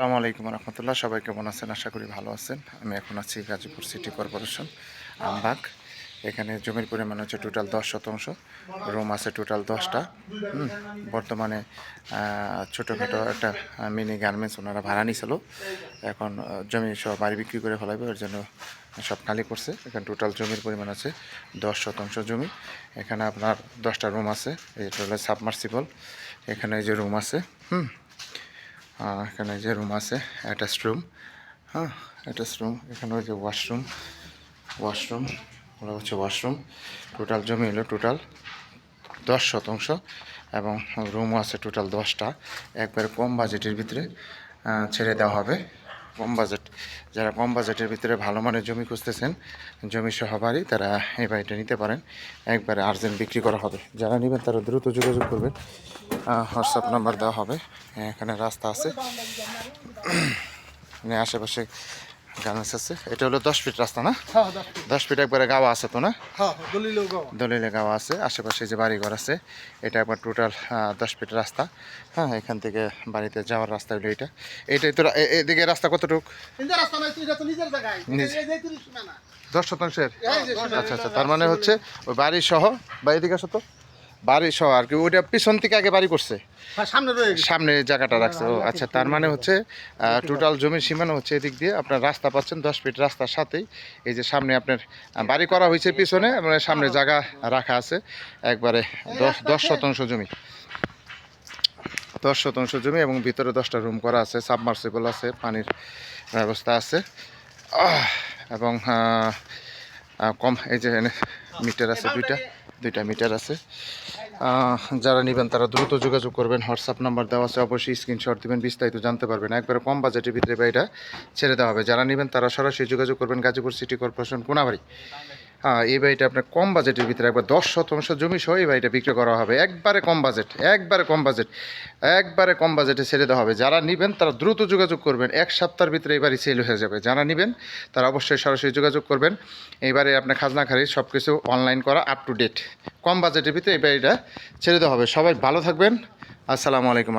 আসসালামু আলাইকুম রহমতুল্লাহ, সবাই কেমন আছেন? আশা করি ভালো আছেন। আমি এখন আছি গাজীপুর সিটি কর্পোরেশন আমবাগ। এখানে জমির পরিমাণ হচ্ছে টোটাল দশ শতাংশ রুম আছে টোটাল দশটা। বর্তমানে ছোটোখাটো একটা মিনি গার্মেন্টস ওনারা ভাড়া নিছিল। এখন জমি সব বাড়ি বিক্রি করে ফেলাবে এর জন্য সব খালি করছে এখানে টোটাল জমির পরিমাণ আছে দশ শতাংশ জমি। এখানে আপনার দশটা রুম আছে এটা হলো সাবমার্সিবল এখানে যে রুম আছে, হুম এখানে যে রুম আছে অ্যাটাচ রুম হ্যাঁ অ্যাটাচ রুম এখানে যে ওয়াশরুম ওয়াশরুম ওরা হচ্ছে ওয়াশরুম টোটাল জমি হলো টোটাল দশ শতাংশ এবং রুমও আছে টোটাল দশটা। একবারে কম বাজেটের ভিতরে ছেড়ে দেওয়া হবে। কম বাজেট, যারা কম বাজেটের ভিতরে ভালো মানের জমি খুঁজতেছেন, জমি সহবারই তারা এই বাড়িটা নিতে পারেন। একবারে আর্জেন্ট বিক্রি করা হবে। যারা নেবেন তারা দ্রুত যোগাযোগ করবেন। হোয়াটসঅ্যাপ নাম্বার দেওয়া হবে। এখানে রাস্তা আছে। মানে আশেপাশে গার্মেন্টস আছে এটা হলো দশ ফিট রাস্তা না? হ্যাঁ দশ ফিট। একবারে গাওয়া আছে তো না? হ্যাঁ গাওয়া। দলিলে গাওয়া আছে। আশেপাশে যে বাড়িঘর আছে এটা একবার টোটাল দশ ফিট রাস্তা। হ্যাঁ এখান থেকে বাড়িতে যাওয়ার রাস্তা হলো এটা। এইটাই তো এদিকে রাস্তা কতটুক? দশ শতাংশের? আচ্ছা আচ্ছা তার মানে হচ্ছে ওই বাড়ি সহ বা এদিকে আসো তো। বাড়ি সহ আর কি ওইটা পিছন থেকে আগে বাড়ি করছে। হ্যাঁ সামনে সামনে জায়গাটা রাখছে। ও আচ্ছা তার মানে হচ্ছে টোটাল জমির সীমানা হচ্ছে এদিক দিয়ে। আপনার রাস্তা পাচ্ছেন দশ ফিট রাস্তার সাথেই। এই যে সামনে আপনার বাড়ি করা হয়েছে পিছনে মানে সামনে জায়গা রাখা আছে। একবারে দশ দশ শতাংশ জমি। দশ শতাংশ জমি এবং ভিতরে দশটা রুম করা আছে। সাবমার্সিবল আছে পানির ব্যবস্থা আছে। এবং কম এই যে মিটার আছে দুইটা। দুইটা মিটার আছে। যারা নেবেন তারা দ্রুত যোগাযোগ করবেন। হোয়াটসঅ্যাপ নাম্বার দেওয়া আছে, অবশ্যই স্ক্রিনশট দেবেন, বিস্তারিত জানতে পারবেন। একবারে কম বাজেটের ভিতরে বা এটা ছেড়ে দেওয়া হবে। যারা নেবেন তারা সরাসরি যোগাযোগ করবেন গাজীপুর সিটি কর্পোরেশন, কোনাবাড়ি। এই বাড়িটা আপনার কম বাজেটের ভিতরে একবার দশ শতাংশ জমি সহ এই বাড়িটা বিক্রি করা হবে। একবারে কম বাজেট, একবারে কম বাজেট, একবারে কম বাজেটে ছেড়ে দেওয়া হবে। যারা নেবেন, তারা দ্রুত যোগাযোগ করবেন। এক সপ্তাহের ভিতরে এই বাড়ি সেল হয়ে যাবে। যারা নেবেন, তারা অবশ্যই সরাসরি যোগাযোগ করবেন। এইবারে আপনার খাজনা খারিজ সব কিছু অনলাইন করা আপ টু ডেট কম বাজেটের ভিতরে এই বাড়িটা ছেড়ে দেওয়া হবে। সবাই ভালো থাকবেন। আসসালামু আলাইকুম